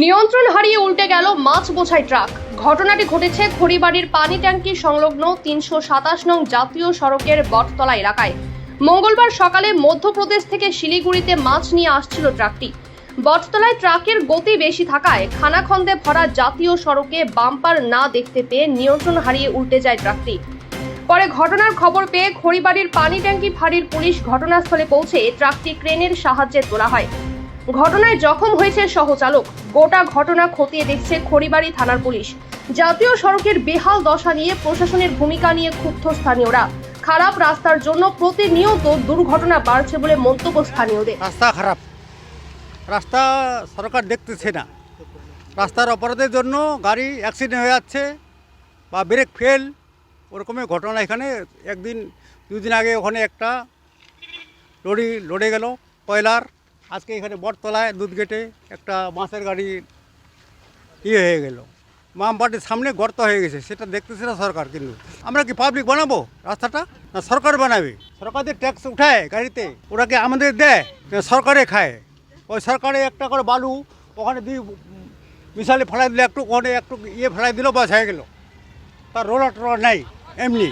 নিয়ন্ত্রণ হারিয়ে উল্টে গেল মাছ বোঝাই ট্রাক। ঘটনাটি ঘটেছে খড়িবাড়ির পানি ট্যাঙ্কি সংলগ্ন তিনশো সাতাশ নং জাতীয় সড়কের বটতলা এলাকায়। মঙ্গলবার সকালে মধ্যপ্রদেশ থেকে শিলিগুড়িতে মাছ নিয়ে আসছিল ট্রাকটি। বটতলায় ট্রাকের গতি বেশি থাকায় খানাখন্দে ভরা জাতীয় সড়কে বাম্পার না দেখতে পেয়ে নিয়ন্ত্রণ হারিয়ে উল্টে যায় ট্রাকটি। পরে ঘটনার খবর পেয়ে খড়িবাড়ির পানি ট্যাঙ্কি ফাঁড়ির পুলিশ ঘটনাস্থলে পৌঁছে ট্রাকটি ক্রেনের সাহায্যে তোলা হয়। ঘটনায় জখম হয়েছে সহচালক। গোটা ঘটনা খতিয়ে দেখছে খড়িবাড়ি থানার পুলিশ। জাতীয় সড়কের বেহাল দশা নিয়ে প্রশাসনের ভূমিকা নিয়ে ক্ষুব্ধ স্থানীয়রা। খারাপ রাস্তার জন্য প্রতিনিয়ত দুর্ঘটনা বাড়ছে বলে মন্তব্য স্থানীয়দের। রাস্তা খারাপ। রাস্তা সরকার দেখতেছে না। রাস্তার অপরাধের জন্য গাড়ি অ্যাক্সিডেন্ট হয়ে যাচ্ছে বা ব্রেক ফেল ওরকমের ঘটনা এখানে। একদিন, দুদিন আগে ওখানে একটা লরি, লড়ে গেল, কয়লার। আজকে এখানে বটতলায় দুধ গেটে একটা বাসের গাড়ি ইয়ে হয়ে গেল। মামবাটির সামনে গর্ত হয়ে গেছে, সেটা দেখতেছে না সরকার কিন্তু। আমরা কি পাবলিক বানাবো রাস্তাটা, না সরকার বানাবে? সরকার যে ট্যাক্স উঠায় গাড়িতে ওরা কি আমাদের দেয় সরকারে খায়। ওই সরকারে একটা করে বালু, ওখানে দিয়ে মিশালে ফেলাই দিলে, একটু ওখানে একটু ইয়ে ফেলাই দিল, বাস হয়ে গেল। তার রোলার টোলার নাই, এমনি।